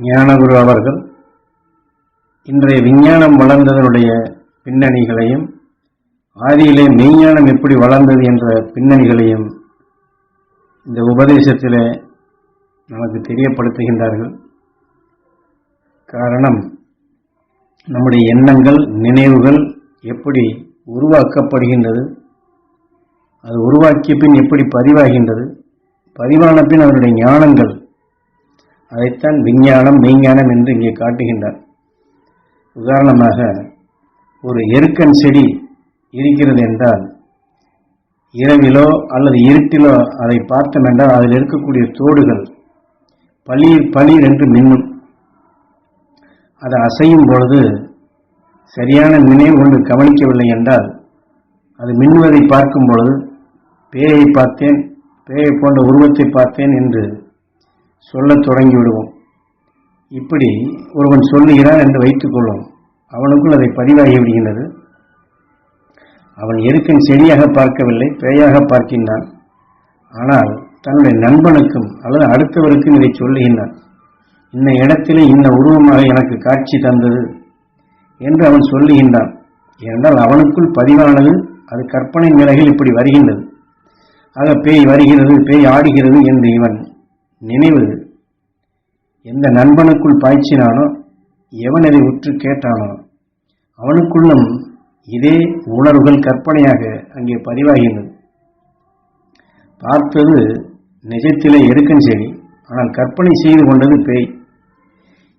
ஞானகுரு அவர்கள் இன்றைய விஞ்ஞானம் வளர்ந்ததனுடைய பின்னணிகளையும் ஆதியிலே மெய்ஞானம் எப்படி வளர்ந்தது என்ற பின்னணிகளையும் இந்த உபதேசத்தில் நமக்கு தெரியப்படுத்துகின்றார்கள். காரணம் நம்முடைய எண்ணங்கள் நினைவுகள் எப்படி உருவாக்கப்படுகின்றது அது உருவாக்கிய பின் எப்படி பதிவாகின்றது பதிவான பின் அவருடைய ஞானங்கள் அதைத்தான் விஞ்ஞானம் மெய்ஞானம் என்று இங்கே காட்டுகின்றார். உதாரணமாக ஒரு எருக்கன் செடி இருக்கிறது என்றால் இரவிலோ அல்லது இருட்டிலோ அதை பார்த்தோம் என்றால் அதில் இருக்கக்கூடிய தோடுகள் பளிர் பளிர் என்று மின்னும். அதை அசையும் பொழுது சரியான நினைவு கொண்டு கவனிக்கவில்லை என்றால் அது மின்னுவதை பார்க்கும் பொழுது பேயை பார்த்தேன் பேயை போன்ற உருவத்தை பார்த்தேன் என்று சொல்லத் தொடங்கி விடுவோம் இப்படி ஒருவன் சொல்லுகிறான் என்று வைத்துக் கொள்வோம். அவனுக்குள் அதை பதிவாகி விடுகின்றது. அவன் எருக்கன் செடியாக பார்க்கவில்லை பேயாக பார்க்கின்றான். ஆனால் தன்னுடைய நண்பனுக்கும் அல்லது அடுத்தவருக்கும் இதை சொல்லுகின்றான். இந்த இடத்திலே இந்த உருவமாக எனக்கு காட்சி தந்தது என்று அவன் சொல்லுகின்றான். ஏனென்றால் அவனுக்குள் பதிவானது அது கற்பனை நிலையில் இப்படி வருகின்றது. ஆக பேய் வருகிறது பேய் ஆடுகிறது என்று இவன் நினைவு எந்த நண்பனுக்குள் பாய்ச்சினானோ எவன் அதை உற்று கேட்டானோ அவனுக்குள்ளும் இதே உணர்வுகள் கற்பனையாக அங்கே பதிவாகின்றது. பார்த்தது நிஜத்திலே எடுக்கும் செடி ஆனால் கற்பனை செய்து கொண்டது பேய்.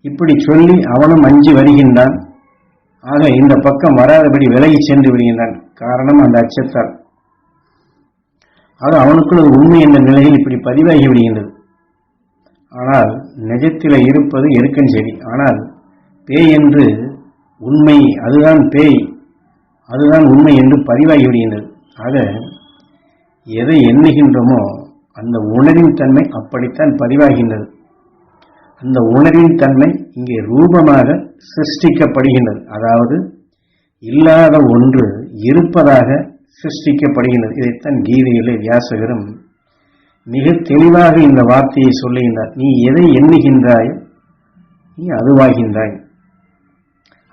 இப்படி சொல்லி அவனும் அஞ்சு வருகின்றான். ஆக இந்த பக்கம் வராதபடி விலகி சென்று விடுகின்றான். காரணம் அந்த அச்சத்தால். ஆக அவனுக்குள்ள உண்மை என்ற நிலையில் இப்படி பதிவாகி விடுகின்றது. ஆனால் நிஜத்தில் இருப்பது எருக்கன் செடி ஆனால் பேய் என்று உண்மை அதுதான் பேய் அதுதான் உண்மை என்று பதிவாகி விடுகின்றது. ஆக எதை எண்ணுகின்றோமோ அந்த உணரின் தன்மை அப்படித்தான் பதிவாகின்றது. அந்த உணரின் தன்மை இங்கே ரூபமாக சிருஷ்டிக்கப்படுகின்றது. அதாவது இல்லாத ஒன்று இருப்பதாக சிருஷ்டிக்கப்படுகின்றது. இதைத்தான் கீதையிலே வியாசகரும் மிக தெளிவாக இந்த வார்த்தையை சொல்லுகின்றார். நீ எதை எண்ணுகின்றாய் நீ அதுவாகின்றாய்.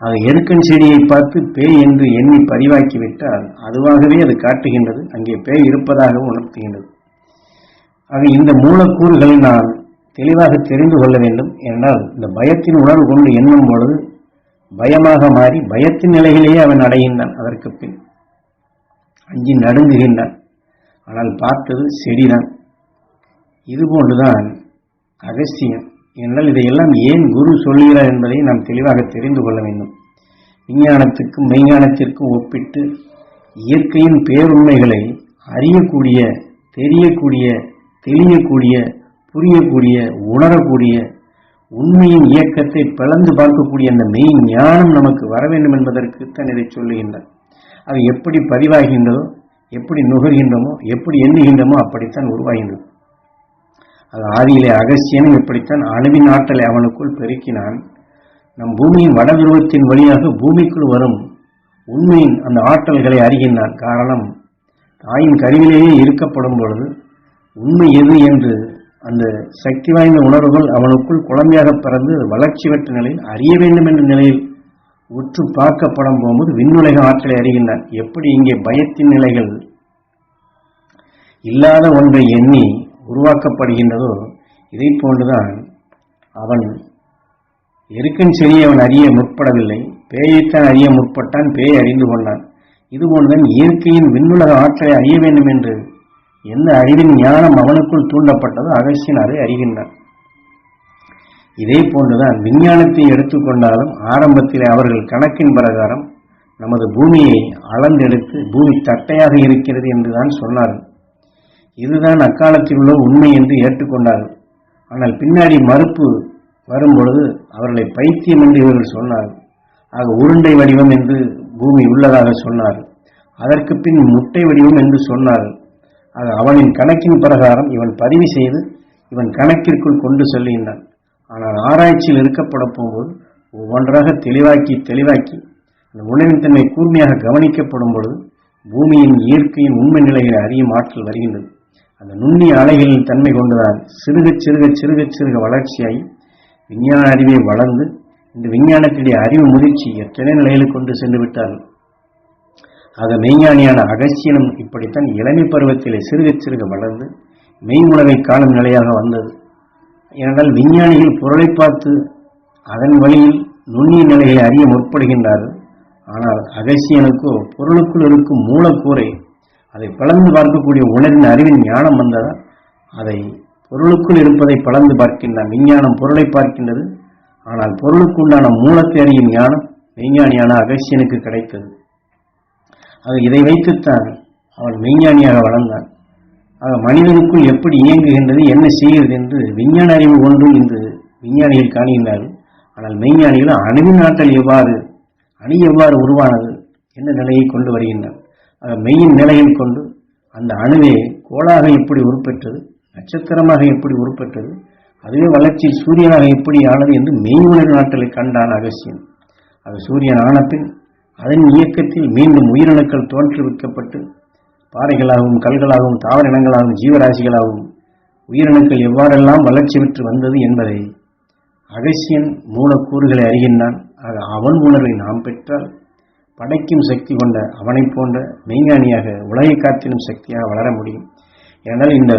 அது எருக்கன் செடியை பார்த்து பேய் என்று எண்ணி பதிவாக்கிவிட்டால் அதுவாகவே அது காட்டுகின்றது அங்கே பேய் இருப்பதாக உணர்த்துகின்றது. ஆக இந்த மூலக்கூறுகளை நான் தெளிவாக தெரிந்து கொள்ள வேண்டும். என்றால் இந்த பயத்தின் உணர்வு கொண்டு எண்ணும் பொழுது பயமாக மாறி பயத்தின் நிலையிலேயே அவன் அடைகின்றான். அதற்கு பின் அஞ்சி நடுங்குகின்றான். ஆனால் பார்த்தது செடிதான். இதுபோன்றுதான் அகஸ்தியம் என்றால் இதையெல்லாம் ஏன் குரு சொல்லுகிறார் என்பதை நாம் தெளிவாக தெரிந்து கொள்ள வேண்டும். விஞ்ஞானத்துக்கும் மெய்ஞானத்திற்கும் ஒப்பிட்டு இயற்கையின் பேருண்மைகளை அறியக்கூடிய தெரியக்கூடிய தெளியக்கூடிய புரியக்கூடிய உணரக்கூடிய உண்மையின் இயக்கத்தை பிளந்து பார்க்கக்கூடிய அந்த மெய் ஞானம் நமக்கு வர வேண்டும் என்பதற்கு தான் இதை சொல்லுகின்றார். அது எப்படி பதிவாகின்றதோ எப்படி நுகர்கின்றோமோ எப்படி எண்ணுகின்றோமோ அப்படித்தான் உருவாகின்றது. அது ஆதியிலே அகசியனும் இப்படித்தான் அணுவின் ஆற்றலை அவனுக்குள் பெருக்கினான். நம் பூமியின் வடதுருவத்தின் வழியாக பூமிக்குள் வரும் உண்மையின் அந்த ஆற்றல்களை அறிகின்றான். காரணம் தாயின் கருவிலேயே இருக்கப்படும் பொழுது உண்மை எது என்று அந்த சக்தி வாய்ந்த உணர்வுகள் அவனுக்குள் குழந்தையாக பிறந்து வளர்ச்சி பெற்ற நிலையில் அறிய வேண்டும் என்ற நிலையில் உற்று பார்க்கப்படும் போகும்போது விண்ணுலக ஆற்றலை அறிகின்றான். எப்படி இங்கே பயத்தின் நிலைகள் இல்லாத ஒன்றை எண்ணி உருவாக்கப்படுகின்றதோ இதை போன்றுதான் அவன் எருக்கன் செடி அவன் அறிய முற்படவில்லை பேயைத்தான் அறிய முற்பட்டான் பேய் அறிந்து கொண்டான். இதுபோன்றுதான் இயற்கையின் விண்ணுலக ஆற்றலை அறிய வேண்டும் என்று எந்த அறிவின் ஞானம் அவனுக்குள் தூண்டப்பட்டதோ அகசியன் அதை அறிகின்றான். இதே போன்றுதான் விஞ்ஞானத்தை எடுத்துக்கொண்டாலும் ஆரம்பத்தில் அவர்கள் கணக்கின் பிரகாரம் நமது பூமியை அளந்தெடுத்து பூமி தட்டையாக இருக்கிறது என்றுதான் சொன்னார்கள். இதுதான் அக்காலத்தில் உள்ள உண்மை என்று ஏற்றுக்கொண்டார்கள் ஆனால் பின்னாடி மறுப்பு வரும்பொழுது அவர்களை பைத்தியம் என்று இவர்கள் சொன்னார்கள் ஆக உருண்டை வடிவம் என்று பூமி உள்ளதாக சொன்னார்கள் அதற்கு பின் முட்டை வடிவம் என்று சொன்னார்கள் ஆக அவனின் கணக்கின் பிரகாரம் இவன் பதிவு செய்து இவன் கணக்கிற்குள் கொண்டு செல்கின்றான். ஆனால் ஆராய்ச்சியில் இருக்கப்பட போகும்போது ஒவ்வொன்றாக தெளிவாக்கி தெளிவாக்கி அந்த உணவின் தன்மை கூர்மையாக கவனிக்கப்படும் பொழுது பூமியின் இயற்கையின் உண்மை நிலைகளை அறியும் ஆற்றல் வருகின்றது. அந்த நுண்ணிய அலைகளின் தன்மை கொண்டதால் சிறுக சிறுக சிறுக சிறுக வளர்ச்சியாகி விஞ்ஞான அறிவை வளர்ந்து இந்த விஞ்ஞானத்தினுடைய அறிவு முதிர்ச்சி எத்தனை நிலையில் கொண்டு சென்று விட்டார்கள்? ஆக மெய்ஞானியான அகசியனும் இப்படித்தான் இளமை பருவத்திலே சிறுக சிறுக வளர்ந்து மெய் உணவை காணும் நிலையாக வந்தது. ஏனென்றால் விஞ்ஞானிகள் பொருளை பார்த்து அதன் வழியில் நுண்ணிய நிலைகளை அறிய முற்படுகின்றார்கள். ஆனால் அகசியனுக்கோ பொருளுக்குள் இருக்கும் மூலக்கூறை அதை பிளந்து பார்க்கக்கூடிய உணரின் அறிவின் ஞானம் வந்ததால் அதை பொருளுக்குள் இருப்பதை பிளந்து பார்க்கின்றான் விஞ்ஞானம் பொருளை பார்க்கின்றது. ஆனால் பொருளுக்குண்டான மூலத்தை அறியும் ஞானம் விஞ்ஞானியான அகசியனுக்கு கிடைத்தது. அது இதை வைத்துத்தான் அவன் மெய்ஞானியாக வளர்ந்தான். ஆக மனிதனுக்குள் எப்படி இயங்குகின்றது என்ன செய்கிறது என்று விஞ்ஞான அறிவு ஒன்றும் இன்று விஞ்ஞானிகள் காணுகின்றார்கள். ஆனால் மெய்ஞானிகள் அணுவின் ஆற்றல் எவ்வாறு அணி எவ்வாறு உருவானது என்ற நிலையை கொண்டு வருகின்றன? மெய்யின் நிலையில் கொண்டு அந்த அணுவே கோளாக எப்படி உருப்பெற்றது நட்சத்திரமாக எப்படி உருப்பெற்றது அதுவே வளர்ச்சியில் சூரியனாக எப்படி ஆனது என்று மெய் உணர்வு கண்டான் அகசியன் அது சூரியன் ஆனப்பின் அதன் இயக்கத்தில் மீண்டும் உயிரணுக்கள் தோற்றுவிக்கப்பட்டு பாறைகளாகவும் கல்களாகவும் தாவர இனங்களாகவும் ஜீவராசிகளாகவும் உயிரணுக்கள் எவ்வாறெல்லாம் வளர்ச்சி பெற்று வந்தது என்பதை அகசியன் மூலக்கூறுகளை அறிகின்றான். ஆக அவன் உணர்வை நாம் பெற்றால் படைக்கும் சக்தி கொண்ட அவனைப் போன்ற மெய்ஞானியாக உலகை காத்திடும் சக்தியாக வளர முடியும். ஏனால் இந்த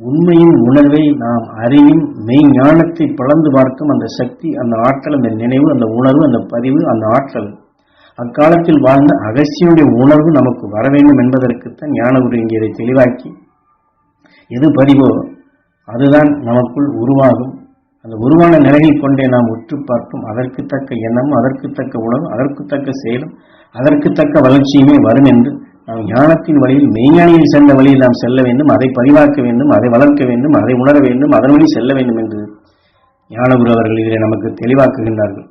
உண்மையின் உணர்வை நாம் அறியும் மெய்ஞானத்தை பிளந்து பார்க்கும் அந்த சக்தி அந்த ஆற்றல் அந்த நினைவு அந்த உணர்வு அந்த பதிவு அந்த ஆற்றல். அக்காலத்தில் வாழ்ந்த அகசியனுடைய உணர்வு நமக்கு வர வேண்டும் என்பதற்குத்தான் ஞான குரு இங்கே இதை தெளிவாக்கி எது பதிவோ அதுதான் நமக்குள் உருவாகும் அந்த உருவான நிலையை கொண்டே நாம் உற்று பார்ப்போம். அதற்கு தக்க எண்ணமும் அதற்கு தக்க உணவு அதற்கு தக்க செயலும் அதற்கு தக்க வளர்ச்சியுமே வரும் என்று நாம் ஞானத்தின் வழியில் மெய்ஞானியில் சென்ற வழியில் நாம் செல்ல வேண்டும் அதை பதிவாக்க வேண்டும் அதை வளர்க்க வேண்டும் அதை உணர வேண்டும் அதன் வழி செல்ல வேண்டும் என்று ஞானகுரு அவர்கள் இதிலே நமக்கு தெளிவாக்குகின்றார்கள்.